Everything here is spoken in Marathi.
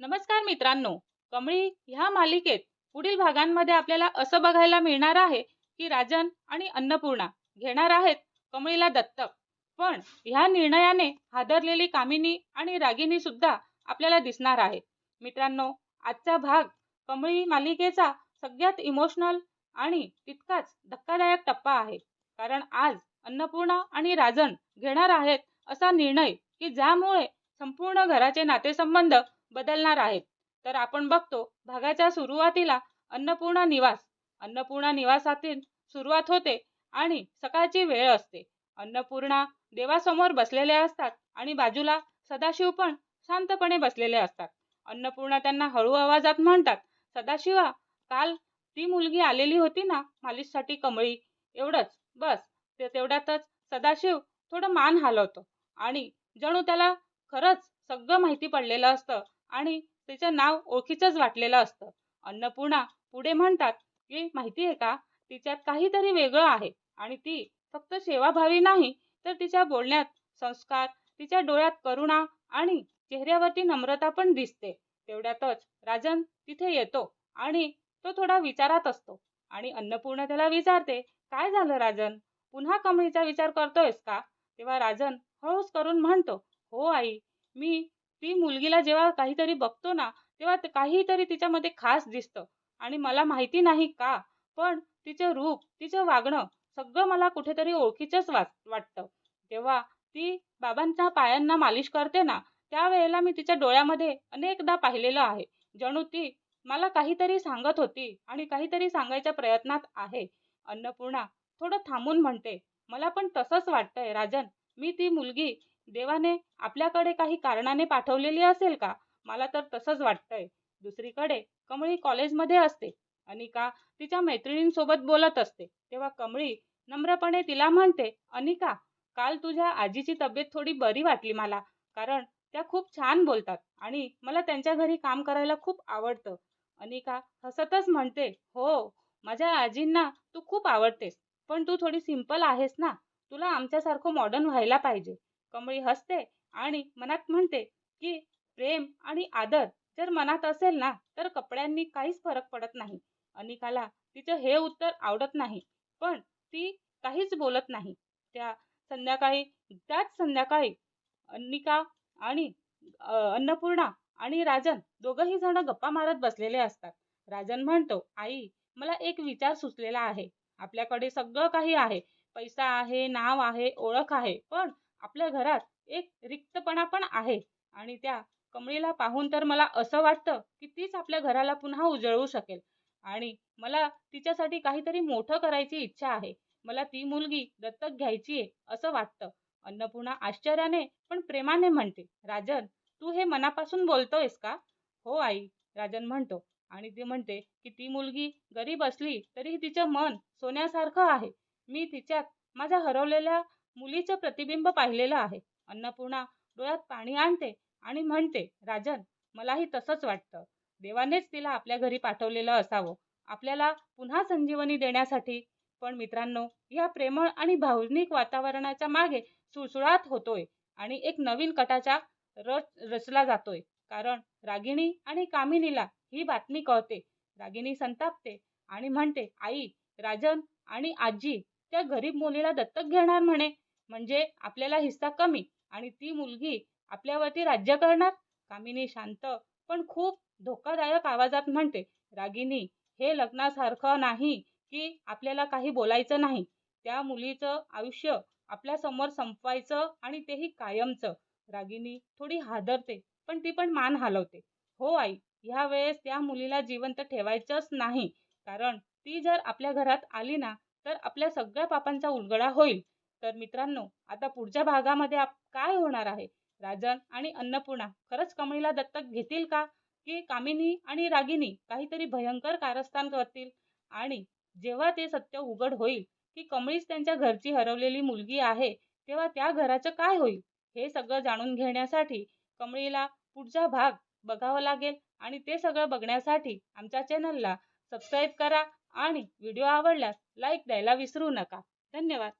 नमस्कार मित्रांनो. कमळी ह्या मालिकेत पुढील भागांमध्ये आपल्याला असं बघायला मिळणार आहे की राजन आणि अन्नपूर्णा घेणार आहेत कमळीला दत्तक. पण ह्या निर्णयाने हादरलेली कामिनी आणि रागिनी सुद्धा आपल्याला दिसणार आहे मित्रांनो आजचा भाग कमळी मालिकेचा सगळ्यात इमोशनल आणि तितकाच धक्कादायक टप्पा आहे. कारण आज अन्नपूर्णा आणि राजन घेणार आहेत असा निर्णय की ज्यामुळे संपूर्ण घराचे नातेसंबंध बदलणार आहेत. तर आपण बघतो भागाच्या सुरुवातीला अन्नपूर्णा निवास. अन्नपूर्णा निवासातील सुरुवात होते आणि सकाळची वेळ असते. अन्नपूर्णा देवासमोर बसलेले असतात आणि बाजूला सदाशिव पण शांतपणे बसलेले असतात. अन्नपूर्णा त्यांना हळू आवाजात म्हणतात सदाशिवा काल ती मुलगी आलेली होती ना मालिशसाठी कमळी? एवढंच बस. ते तेवढ्यातच सदाशिव थोडं मान हलवतो आणि जणू त्याला खरंच सगळं माहिती पडलेलं असतं. आणि तिचं नाव ओळखीचंच वाटलेलं असतं. अन्नपूर्णा पुढे म्हणतात की माहिती आहे का? तिच्यात काहीतरी वेगळं आहे आणि ती फक्त सेवाभावी नाही तर तिच्या बोलण्यात संस्कार तिच्या डोळ्यात करुणा आणि चेहऱ्यावरती नम्रता पण दिसते. तेवढ्यातच राजन तिथे येतो आणि तो थोडा विचारात असतो. आणि अन्नपूर्णा त्याला विचारते काय झालं राजन? पुन्हा कमळीचा विचार करतोयस का? तेव्हा राजन हळूच करून म्हणतो हो आई मी ती मुलगीला जेव्हा काहीतरी बघतो ना तेव्हा काहीतरी तिच्यामध्ये खास दिसतं. आणि मला माहिती नाही का पण तिचं रूप तिचं वागणं सगळं मला कुठेतरी ओळखीचंच वाट वाटतं. तेव्हा ती बाबांच्या पायांना मालिश करते ना त्यावेळेला मी तिच्या डोळ्यामध्ये अनेकदा पाहिलेलं आहे. जणू ती मला काहीतरी सांगत होती आणि काहीतरी सांगायच्या प्रयत्नात आहे. अन्नपूर्णा थोडं थांबून म्हणते मला पण तसंच वाटतंय राजन मी ती मुलगी देवाने आपल्याकडे काही कारणाने पाठवलेली असेल का? मला तर तसंच वाटतंय. दुसरीकडे कमळी कॉलेजमध्ये असते. अनिका तिच्या मैत्रिणींसोबत बोलत असते. तेव्हा कमळी नम्रपणे तिला म्हणते अनिका काल तुझ्या आजीची तब्येत थोडी बरी वाटली मला कारण त्या खूप छान बोलतात आणि मला त्यांच्या घरी काम करायला खूप आवडतं. अनिका हसतच म्हणते हो माझ्या आजींना तू खूप आवडतेस पण तू थोडी सिंपल आहेस ना? तुला आमच्यासारखं मॉडर्न व्हायला पाहिजे. कमळी हसते आणि मनात म्हणते की प्रेम आणि आदर जर मनात असेल ना तर कपड्यांनी काहीच फरक पडत नाही. अनिकाला तिचं हे उत्तर आवडत नाही पण ती काहीच बोलत नाही. त्या संध्याकाळी त्याच संध्याकाळी अनिका आणि अन्नपूर्णा आणि राजन दोघही जण गप्पा मारत बसलेले असतात. राजन म्हणतो आई मला एक विचार सुचलेला आहे. आपल्याकडे सगळं काही आहे. पैसा आहे नाव आहे ओळख आहे पण आपल्या घरात एक रिक्तपणा पण आहे. आणि त्या कमळीला पाहून तर मला असं वाटतं की तीच आपल्या घराला पुन्हा उजळवू शकेल. आणि मला तिच्यासाठी काहीतरी मोठं करायची इच्छा आहे. मला ती मुलगी दत्तक घ्यायची आहे असं वाटतं. अन्नपूर्णा आश्चर्याने पण प्रेमाने म्हणते राजन तू हे मनापासून बोलतोयस का? हो आई राजन म्हणतो. आणि ती म्हणते की ती मुलगी गरीब असली तरी तिचं मन सोन्यासारखं आहे. मी तिच्यात माझ्या हरवलेल्या मुलीचं प्रतिबिंब पाहिलेलं आहे. अन्नपूर्णा डोळ्यात पाणी आणते आणि म्हणते राजन मलाही तसंच वाटतं. देवानेच तिला आपल्या घरी पाठवलेलं असावं. आपल्याला पुन्हा संजीवनी देण्यासाठी. पण मित्रांनो या प्रेमळ आणि भावनिक वातावरणाच्या मागे सुळसुळाट होतोय आणि एक नवीन कटाचा रच रचला जातोय. कारण रागिणी आणि कामिनीला ही बातमी कळते. रागिणी संतापते आणि म्हणते आई राजन आणि आजी त्या गरीब मुलीला दत्तक घेणार म्हणे? म्हणजे आपल्याला हिस्सा कमी आणि ती मुलगी आपल्यावरती राज्य करणार? कामिनी शांत पण खूप धोकादायक आवाजात म्हणते रागिनी हे लग्नासारखं नाही की आपल्याला काही बोलायचं नाही. त्या मुलीचं आयुष्य आपल्यासमोर संपवायचं आणि तेही कायमचं. रागिनी थोडी हादरते पण ती पण मान हलवते. हो आई ह्या वेळेस त्या मुलीला जिवंत ठेवायचंच नाही. कारण ती जर आपल्या घरात आली ना तर आपल्या सगळ्या पापांचा उलगडा होईल. तर मित्रांनो आता पुढच्या भागामध्ये काय होणार आहे? राजन आणि अन्नपूर्णा खरंच कमळीला दत्तक घेतील का? की कामिनी आणि रागिनी काहीतरी भयंकर कारस्थान करतील? आणि जेव्हा ते सत्य उघड होईल की कमळीच त्यांच्या घरची हरवलेली मुलगी आहे तेव्हा त्या घराचं काय होईल? हे सगळं जाणून घेण्यासाठी कमळीला पुढचा भाग बघावा लागेल आणि ते सगळं बघण्यासाठी आमच्या चॅनलला सबस्क्राईब करा आणि व्हिडिओ आवडल्यास लाईक द्यायला विसरू नका. धन्यवाद.